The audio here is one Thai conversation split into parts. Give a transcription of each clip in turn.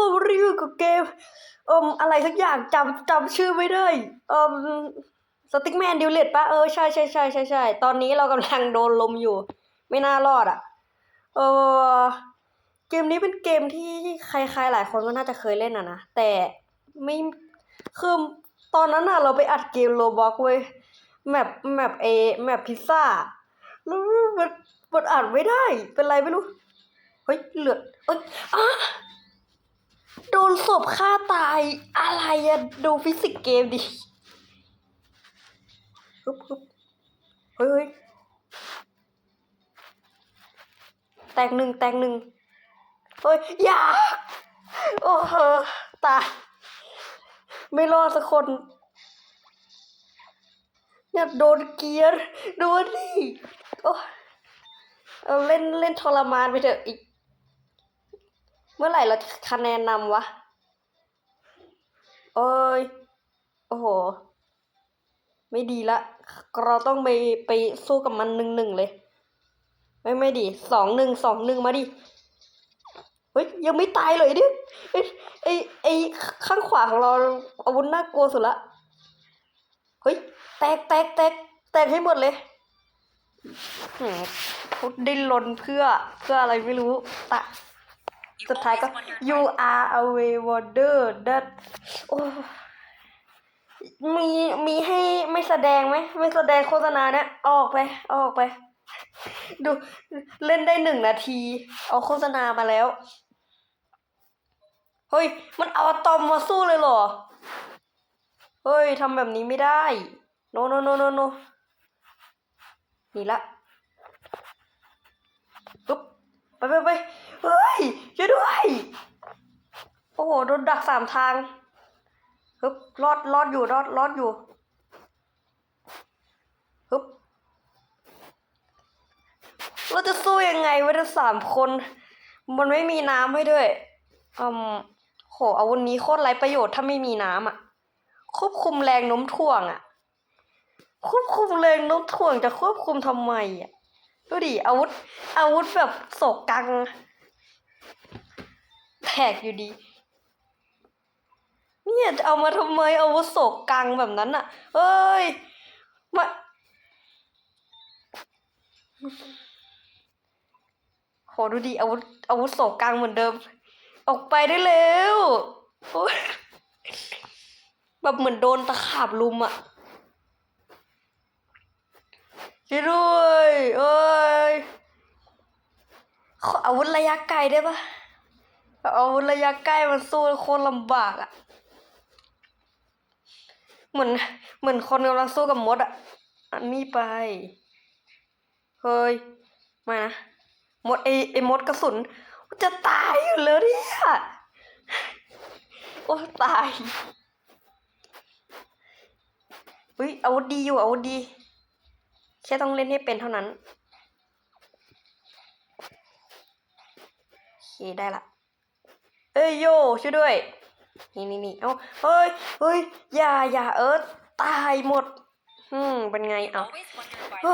คนรีวิวกับเกมเอิมอะไรสักอย่างจำจำชื่อไม่ได้เอิมสติ๊กแมนดิวเลตปะเออใช่ใช่ใช่ใช่ใช่ตอนนี้เรากำลังโดนลมอยู่ ไม่น่ารอดอะ เออเกมนี้เป็นเกมที่ใครๆหลายคนก็น่าจะเคยเล่นอะนะ แต่ไม่คือตอนนั้นอะเราไปอัดเกมโรบ็อกเว้ยแมปแมปเอแมปพิซซ่าแล้วมันมันอัดไม่ได้ เป็นไรไม่รู้ เฮ้ยเลือดเอ้ยอะ โดนศพฆ่าตายอะไรอะดูฟิสิกส์เกมดิฮึบฮึบเฮ้ยเฮ้ยแตกหนึ่งแตกหนึ่งเฮ้ยอย่าโอ้โหตายไม่รอดสักคนเนี่ยโดนเกียร์โดูดิโอ้เล่นเล่นทรมานไปเถอะอีก เมื่อไหร่เราคะแนนนำวะโอ้ย โอ้โห ไม่ดีละ เราต้องไปไปสู้กับมันหนึ่งหนึ่งเลย ไม่ไม่ดี สองหนึ่งสองหนึ่งมาดิ เฮ้ย ยังไม่ตายเลยดิเอ้ยไอไอข้างขวาของเราอาวุธน่ากลัวสุดละ เฮ้ย แตกแตกแตกแตกให้หมดเลยหืมพุดดิ้นรนเพื่อเพื่ออะไรไม่รู้ตะ สุดท้ายก็ you are a way wonder that โอ้มีมีให้ไม่แสดงไหมไม่แสดงโฆษณาเนี่ยเอาออกไปเอาออกไป ดูเล่นได้หนึ่งนาที เอาโฆษณามาแล้ว เฮ้ย มันเอาอะตอมมาสู้เลยเหรอ เฮ้ยทำแบบนี้ไม่ได้ โนโนโนโนโนนี่ละปุ๊บ ไปไปไปเฮ้ยช่วยด้วย โอ้โหโดนดักสามทางฮึบรอดรอดอยู่รอดรอดอยู่ฮึบเราจะสู้ยังไงวะทั้งสามคน มันไม่มีน้ำให้ด้วยอืมโหอาวุธนี้โคตรไรประโยชน์ถ้าไม่มีน้ำอะ ควบคุมแรงโน้มถ่วงอะ ควบคุมแรงโน้มถ่วงจะควบคุมทำไมอะ ดูดิอาวุธ อาวุธแบบโศกกังแตกอยู่ดี เนี่ยเอามาทำไมอาวุธโศกกังแบบนั้นอะเอ้ยมาโหดูดิอาวุธอาวุธโศกกังเหมือนเดิม ออกไปได้แล้วแบบเหมือนโดนตะขาบลุมอะช่วยด้วยเอ้ย ข ออาวุธระยะไกลได้ปะเอาอาวุธระยะใกล้มันสู้โคตรลำบากอะ่ะ เหมือนเหมือนคนกำลังสู้กับมดอะ่ะ อันนี้ไป เฮ้ยมานะมดไอไอมดกระสุนจะตายอยู่แล้วเนี่ยโอ้ตายเฮ้ยอาวุธดีอยู่อาวุธดี แค่ต้องเล่นให้เป็นเท่านั้น โอเค ได้ละ เอ้ยโยช่วยด้วย นี่นี่นี่เอาเฮ้ยเฮ้ยอย่าอย่าเอิร์ธตายหมดอืมเป็นไงเอาเ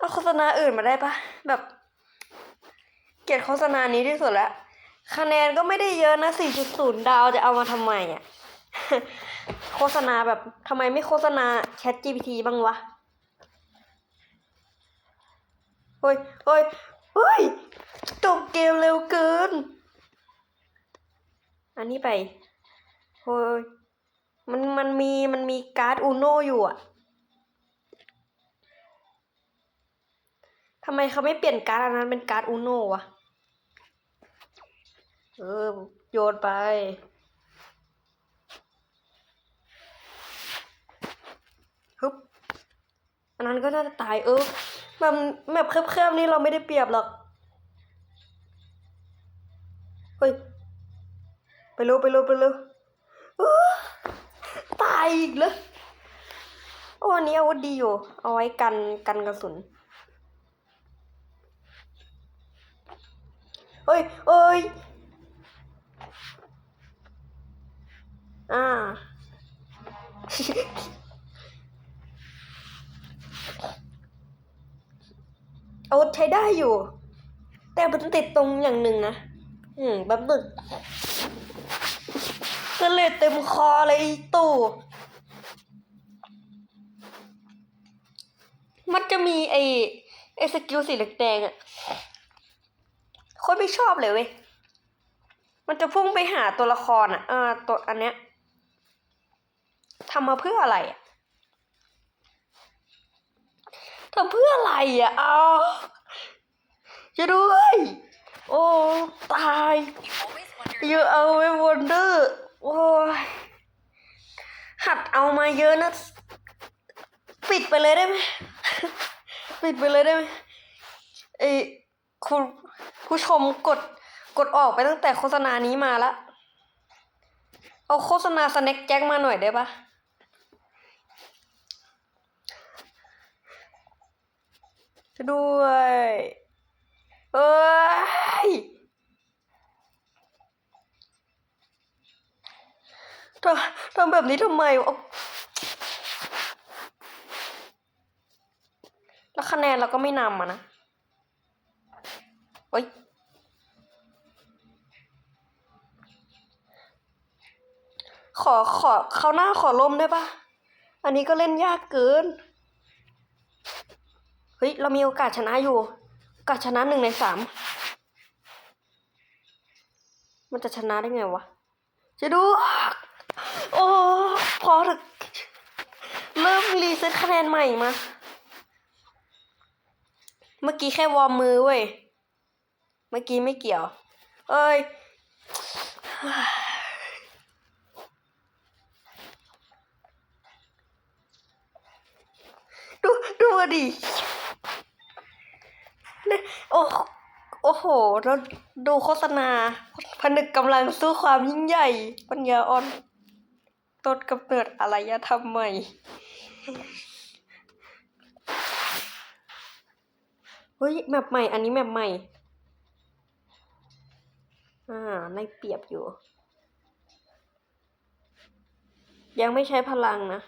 อาโฆษณาอื่นมาได้ปะแบบ เกลียดโฆษณานี้ที่สุดแล้วคะแนนก็ไม่ได้เยอะนะ 4.0 ดาวจะเอามาทำไมอะ โฆษณาแบบทำไมไม่โฆษณา Chat GPT บ้างวะ เฮ้ยเฮ้ย เฮ้ยจบเกมเร็วเกิน อันนี้ไปเฮ้ยมันมันมีมันมีการ์ดอูโนอยู่อะทำไมเขาไม่เปลี่ยนการ์ดอันนั้นเป็นการ์ดอูโนวะ เออ โยนไป ฮึบ อันนั้นก็น่าจะตายเออ แบบแบบเคลิบๆนี่เราไม่ได้เปรียบหรอกเฮ้ยไปเร็วไปเร็วไปเร็วเออตายอีกเลยโอ้อันนี้อาวุธดีอยู่ เอาไว้กันกันกระสุนเฮ้ยเอ้ยอ่า อาวุธใช้ได้อยู่ แต่มันติดตรงอย่างหนึ่งนะ อืมแบบหนึ่งเลดเต็มคอเลยตู่มันจะมีไอ้ไอ้สกิลสีแดงๆอะคนไม่ชอบเลยเว้ย มันจะพุ่งไปหาตัวละครอะอ่าตัวอันเนี้ยทำมาเพื่ออะไรอะ ทำเพื่ออะไรอะเอาจะด้วย โอ้ ตาย You always wonder เยอะเอาไว้วนเดอร์โอ้ยหัดเอามาเยอะนะ ปิดไปเลยได้ไหมปิดไปเลยได้ไหมไอคุณผู้ชมกดกดออกไปตั้งแต่โฆษณานี้มาละ เอาโฆษณาสแน็คแจ็คมาหน่อยได้ปะ ด้วยเอ้ยทำทำแบบนี้ทำไมแล้วคะแนนเราก็ไม่นำอะนะเฮ้ยขอขอเขาหน้าขอลมได้ปะอันนี้ก็เล่นยากเกิน เฮ้ย เรามีโอกาสชนะอยู่โอกาสชนะหนึ่งในสามมันจะชนะได้ไงวะจะดู โอ้พอเถอะเริ่มรีเซ็ตคะแนนใหม่มา เมื่อกี้แค่วอร์มมือเว้ย เมื่อกี้ไม่เกี่ยว เอ้ย ดูดูมาดิ เนี่ยโอ้โอ้โหเราดูโฆษณา ผนึกกำลังสู้ความยิ่งใหญ่ ปัญญาอ่อนต้นกำเนิดอารยธรรมใหม่ เฮ้ย แมปใหม่ อันนี้แมปใหม่ อ่าในเปรียบอยู่ ยังไม่ใช้พลังนะ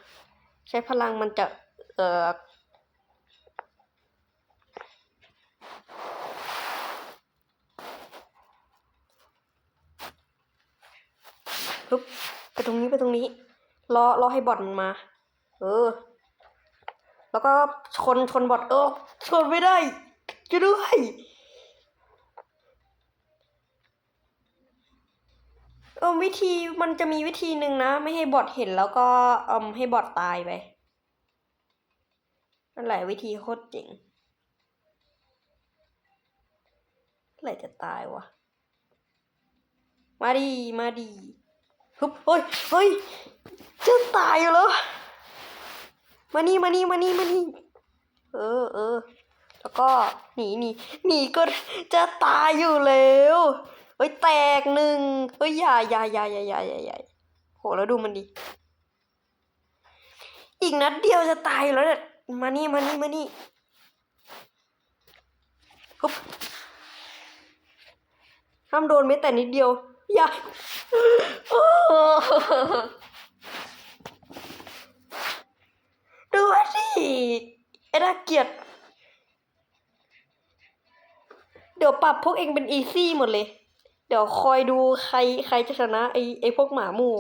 ใช้พลังมันจะ เอ่อ ปึ๊บไปตรงนี้ไปตรงนี้รอรอให้บอทมันมา เออ แล้วก็ชนชนบอทเออชนไม่ได้จะด้วยเออวิธีมันจะมีวิธีหนึ่งนะ ไม่ให้บอทเห็นแล้วก็เอมให้บอทตายไปนั่นแหละวิธีโคตรเจ๋งเมื่อไหร่จะตายวะมาดีมาดี ฮึบเฮ้ยเฮ้ยจะตายอยู่แล้วมานี่มานี่มานี่มานี่เออเออแล้วก็หนีหนีหนีก็จะตายอยู่แล้วเฮ้ยแตกหนึ่งเฮ้ยอย่าอย่าอย่าอย่าอย่าอย่าอย่าโหแล้วดูมันดิอีกนัดเดียวจะตายแล้วเนี่ยมานี่มานี่มานี่ฮึบห้ามโดนแม้แต่นิดเดียว อย่าดูสิไอ้น่าเกียด เดี๋ยวปรับพวกเองเป็นอีซี่หมดเลย เดี๋ยวคอยดูใครใครจะชนะไอไอพวกหมาหมู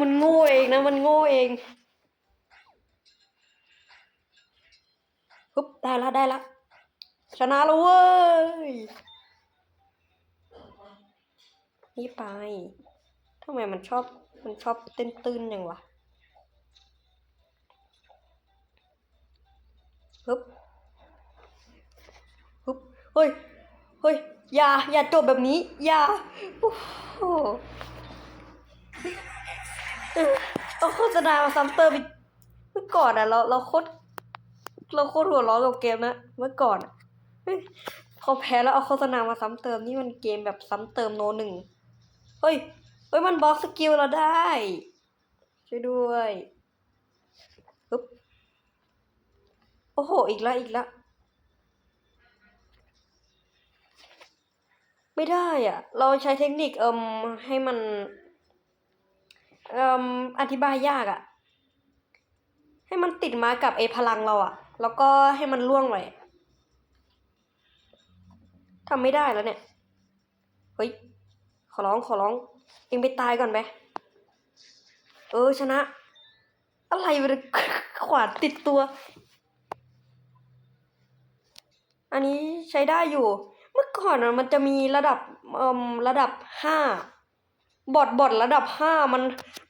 มันโง่เองนะ มันโง่เองฮึบได้ละได้ละชนะแล้วเว้ย นี่ไปทำไมมันชอบมันชอบเต้นตื้นอย่างวะฮึบฮึบเฮ้ยเฮ้ยอย่าอย่าจบแบบนี้ อย่าโอ้โหเออเอาโฆษณามาซ้ำเติมอีกเมื่อก่อนอะเราเราโคตรเราโคตรหัวร้อนกับเกมนะเมื่อก่อนอะพอแพ้แล้วเอาโฆษณามาซ้ำเติมนี่มันเกมแบบซ้ำเติมโนหนึ่ง เฮ้ย เฮ้ย มันบล็อกสกิลเราได้ ช่วยด้วยปึ๊บโอ้โห อีกแล้วอีกแล้ว ไม่ได้อะ เราใช้เทคนิคเอิมให้มัน เอิมอธิบายยากอะ ให้มันติดมากับไอพลังเราอะ แล้วก็ให้มันล่วงไปทำไม่ได้แล้วเนี่ย เฮ้ย ขอร้องขอร้องเองไปตายก่อนไปเออชนะ อะไรวะเนี่ยขวานติดตัว อันนี้ใช้ได้อยู่ เมื่อก่อนมันจะมีระดับเอ่มระดับห้าบอทบอทระดับห้ามัน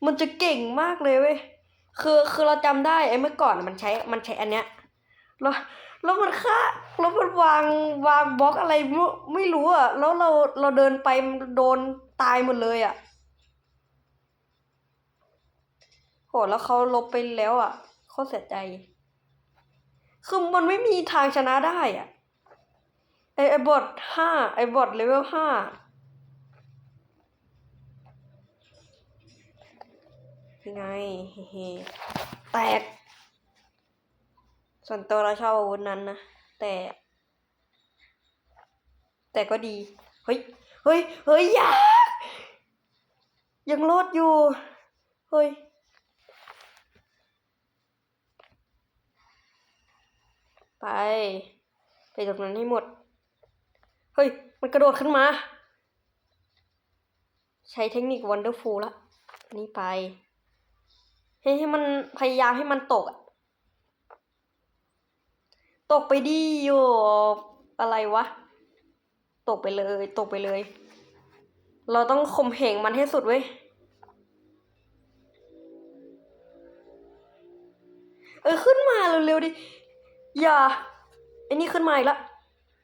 มันจะเก่งมากเลยเว้ยคือคือเราจำได้ไอ้เมื่อก่อนมันใช้มันใช้อันเนี้ยแล้ว แล้วมันฆ่าแล้วมันวางวางบล็อกอะไรไม่รู้ไม่รู้อะ แล้วเราเราเดินไปโดนตายหมดเลยอะโหแล้วเขาลบไปแล้วอะเขาเสียใจ คือมันไม่มีทางชนะได้อะ ไอไอบอทห้าไอบอทเลเวลห้ายังไงเฮ้เฮ้แตก ส่วนตัวเราชอบอาวุธนั้นนะ แต่ แต่ก็ดี เฮ้ย เฮ้ย เฮ้ยยายังรอดอยู่ เฮ้ยไป ไปตรงนั้นให้หมด เฮ้ย มันกระโดดขึ้นมา ใช้เทคนิค Wonderful ละนนี้ไป ให้ให้มันพยายามให้มันตกอะ ตกไปดีอยู่อะไรวะ ตกไปเลย ตกไปเลย เราต้องข่มเหงมันให้สุดเว้ย เออขึ้นมาเร็วๆดิ อย่าไอ้นี่ขึ้นมาอีกแล้ว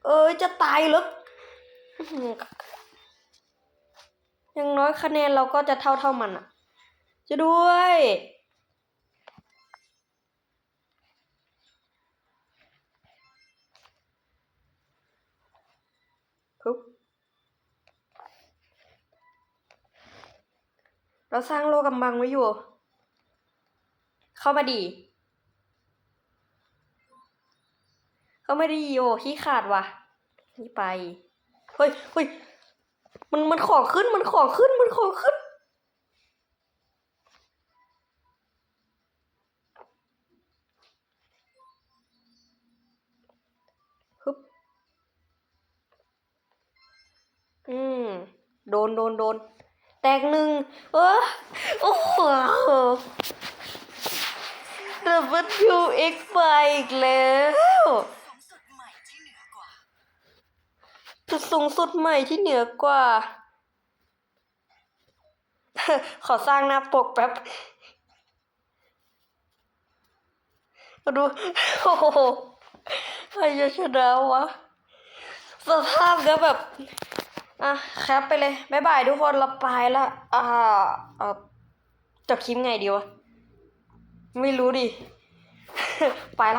เอ้ยจะตายหรออื้อหืออย่างน้อยคะแนนเราก็จะเท่าเท่ามันอะจะด้วย ปุ๊บเราสร้างโลกกำบังไว้อยู่ เข้ามาดี เข้ามาดีโอขี้ขาดว่ะ นี่ไป เฮ้ยเฮ้ยมันมันของขึ้นมันของขึ้นมันของขึ้น โดนโดนโดน แตกหนึ่งเออโอ้โหดับเบิลยูเอ็กไฟอีกแล้วจุดสูงสุดใหม่ที่เหนือกว่า ขอสร้างหน้าปกแป๊บมาดู โอ้โหใครจะชนะวะ สภาพก็แบบ อะแคปไปเลยบ๊ายบายทุกคนเราไปละอ่าเออจบคลิปไงดีวะ ไม่รู้ดิ ไปละ